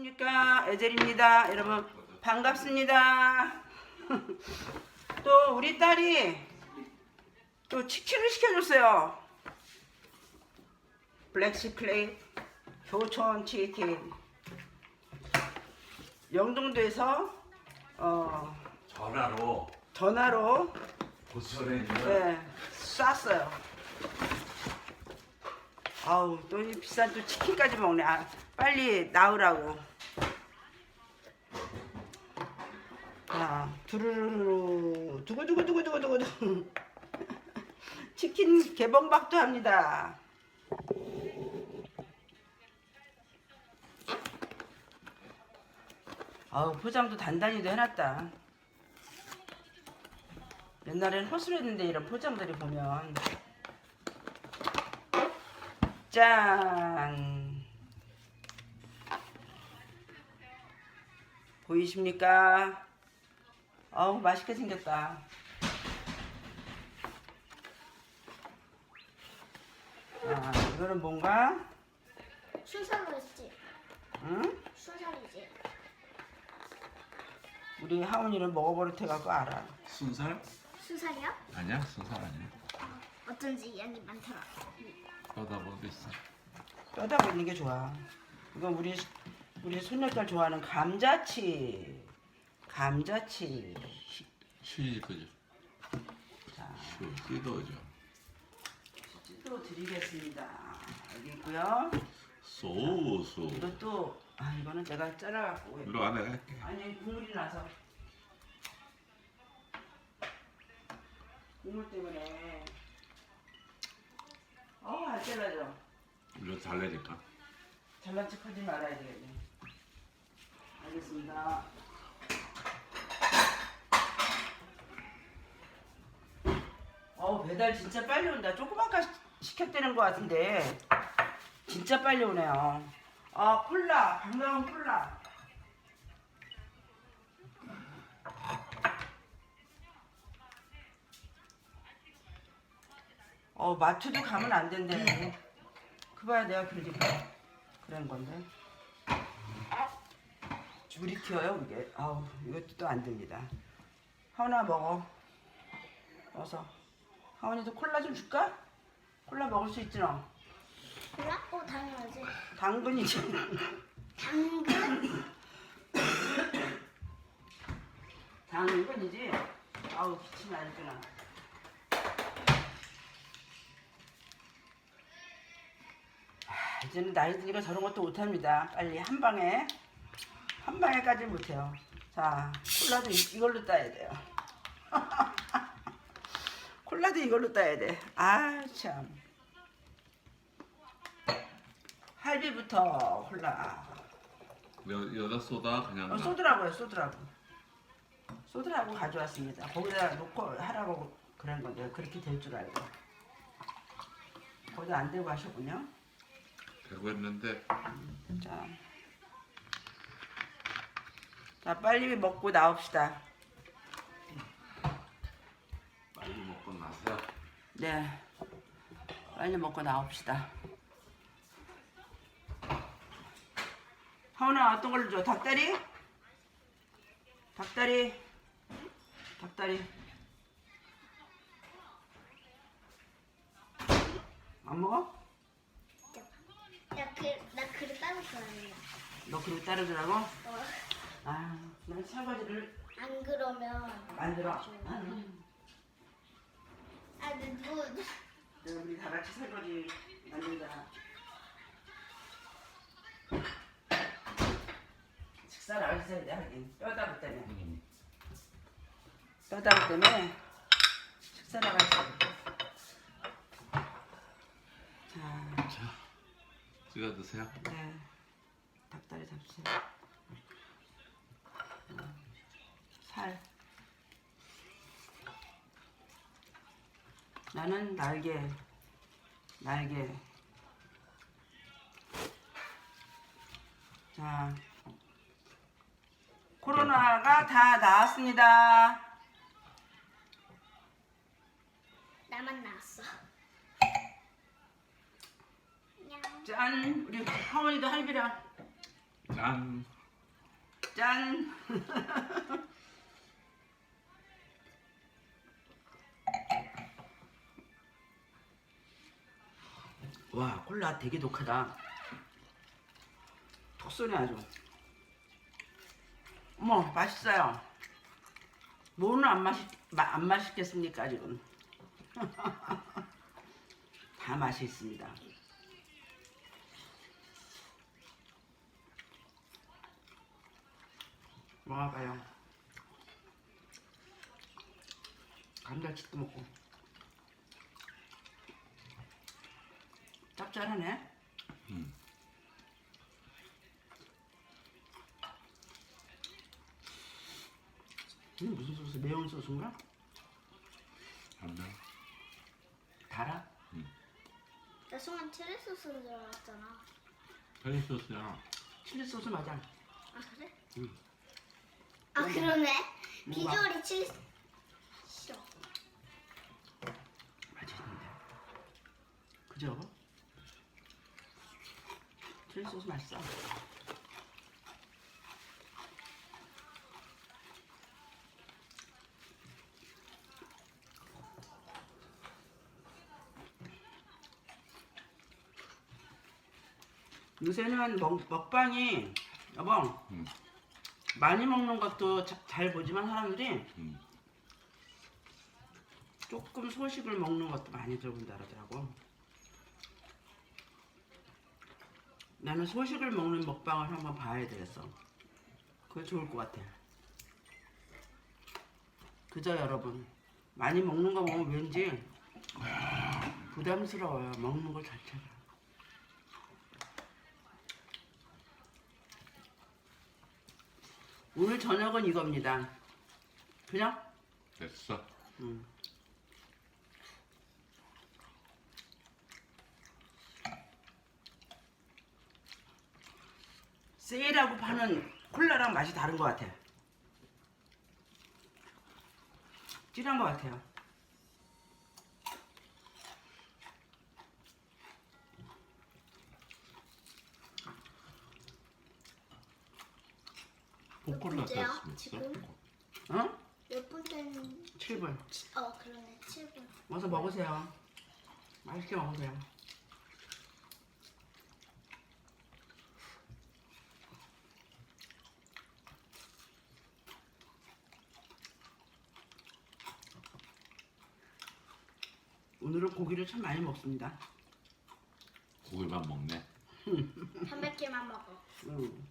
안녕하십니까. 에젤입니다. 여러분 반갑습니다. 또 우리 딸이 또 치킨을 시켜줬어요. 블랙시클레이 교촌 치킨. 영동도에서 어, 전화로. 전화로 고철에 네, 쐈어요. 아우 또 이 비싼 또 치킨까지 먹네. 아, 빨리 나으라고. 자 두루루루 두구두구두구두구두구 치킨 개봉박도 합니다. 아우 포장도 단단히도 해놨다. 옛날엔 허술했는데 이런 포장들이 보면. 짠 보이십니까? 어우 맛있게 생겼다 아 이거는 뭔가 순살로 했지. 응? 순살이지. 우리 하은이는 먹어버릴 테갖고 알아 순살? 순살이야? 아니야 순살 아니야 어쩐지 양이 많더라. 뼈다 보도 있어 있는 게 좋아 이건 우리 우리 손녀딸 좋아하는 감자치. 감자치. 쉬 그죠 자. 쉬 뜯어죠 또 드리겠습니다. 여기 있고요. 소스 이것도 아 이거는 제가 잘라갖고 이리로 안에 갈게. 아니 국물이 나서. 국물 때문에. 어안 잘라져. 이리로 달래니까? 잘난 척하지 말아야 되겠네. 알겠습니다. 어 배달 진짜 빨리 온다. 조그맣게 시켰다는 것 같은데 진짜 빨리 오네요. 아 콜라 반가운 콜라. 어 마트도 가면 안 된다네. 그봐야 내가 그러니까 그런 건데. 줄이 튀어요 이게. 아우 이것도 또 안 됩니다. 하은아 먹어. 어서. 하은이도 콜라 좀 줄까? 콜라 먹을 수 있지 너. 몰라? 어 당연하지. 당근이지. 당근. 당근이지. 아우 기침이 안 주나. 아, 이제는 나이 드니까 저런 것도 못합니다. 빨리 한 방에 한 방에 까지 못해요. 자 콜라도 이- 이걸로 따야 돼요. 콜라도 이걸로 따야 돼. 아 참. 할비부터 콜라. 여, 여자 소다 그냥 어, 쏘더라고요, 쏘더라고. 쏘더라고 가져왔습니다. 거기다 놓고 하라고 그런 건데 그렇게 될 줄 알고. 거기다 안 대고 하셨군요. 되고 했는데 자, 자 빨리 먹고 나옵시다. 빨리 먹고 나서 네, 빨리 먹고 나옵시다. 하은아 어떤 걸로 줘? 닭다리? 닭다리? 닭다리? 안 먹어? 야, 그, 나 그릇 따로 좋아해. 너 그리고 따르더라고? 어, 아, 난 설거지를 안 그러면. 만들어. 아, 근데 누 네, 우리 다 같이 설거지 만든다. 식사를 해야 돼, 하긴. 뼈다구 때문에. 음. 뼈다구 때문에 식사를 하지. 자, 자 찍어 드세요 네. 닭다리 잡수세요. 어, 살. 나는 날개. 날개. 자. 코로나가 다 나았습니다. 나만 나왔어. 냥. 짠. 우리 하원이도 할비랑 짠. 짠. 와 콜라 되게 독하다. 톡 쏘네 아주. 어머 맛있어요. 뭐는 안 맛있 마- 안 맛있겠습니까 지금? 다 맛이 있습니다. 먹어봐요. 감자칩도 먹고. 짭짤하네. 음. 음, 무슨 소스? 매운 소스인가? 안 돼. 달아? 나 순간 칠리 소스인 줄 알았잖아. 페리 소스야. 칠리 소스 맞아. 아 그래? 응. 아 그러네. 비주얼이 칠리 싫어. 맛있는데. 그죠? 칠리 소스 맛있어. 요새는 먹, 먹방이 여보 음. 많이 먹는 것도 자- 잘 보지만 사람들이 음. 조금 소식을 먹는 것도 많이 들어본다 그러더라고. 나는 소식을 먹는 먹방을 한번 봐야 되겠어. 그게 좋을 것 같아. 그저 여러분 많이 먹는 거 보면 왠지 부담스러워요. 먹는 것 자체가. 오늘 저녁은 이겁니다. 그냥 됐어. 음. 세일하고 파는 콜라랑 맛이 다른 것 같아. 찔한 것 같아요. 번째야, 샀으면 있어? 지금? 어? 몇 분째는 7분. 어 그러네 7분. 와서 먹으세요. 맛있게 먹으세요. 오늘은 고기를 참 많이 먹습니다. 고기만 먹네. 단백질만 먹어. 음.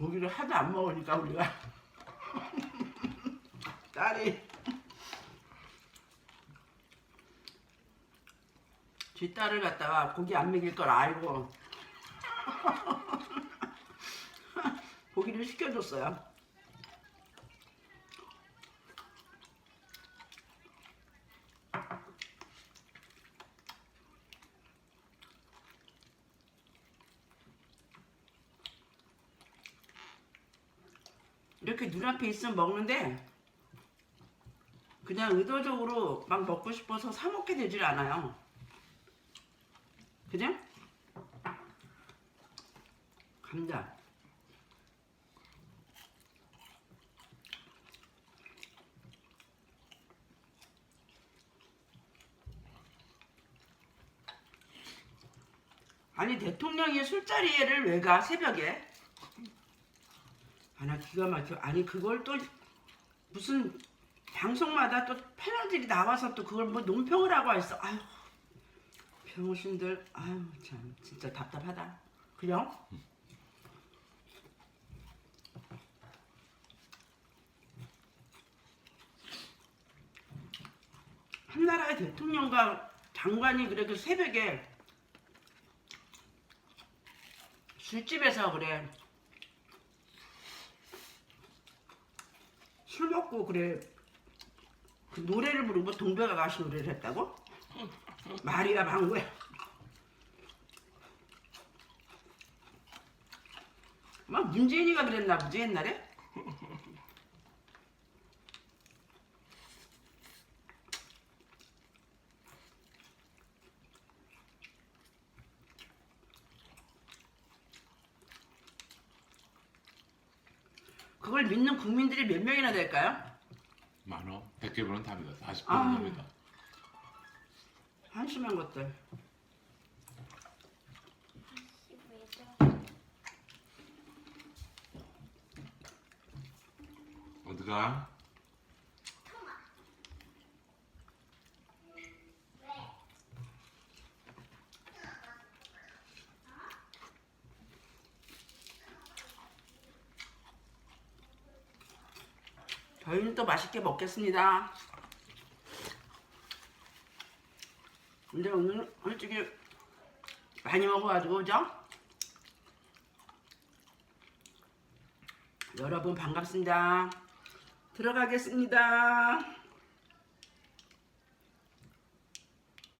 고기를 하도 안 먹으니까 우리가. 딸이. 지 딸을 갖다가 고기 안 먹일 걸 알고. 고기를 시켜줬어요. 이렇게 눈앞에 있으면 먹는데 그냥 의도적으로 막 먹고 싶어서 사 먹게 되질 않아요. 그냥 감자. 아니 대통령이 술자리를 왜 가 새벽에? 아나 기가 막혀. 아니 그걸 또 무슨 방송마다 또 패널들이 나와서 또 그걸 뭐 논평을 하고 있어. 아유 병신들. 아유 참 진짜 답답하다. 그냥? 한 나라의 대통령과 장관이 그렇게 새벽에 술집에서 그래 술 먹고 그래 그 노래를 부르고 동백 아가씨 노래를 했다고? 마리아 방구야 막 문재인이가 그랬나 보지 옛날에? 그걸 믿는 국민들이 몇 명이나 될까요? 많어. 100개분은 답니다. 40분은 아. 답니다. 한심한 것들. 어디가? 저희는 또 맛있게 먹겠습니다. 근데 오늘 솔직히 많이 먹어가지고 그죠? 여러분 반갑습니다. 들어가겠습니다.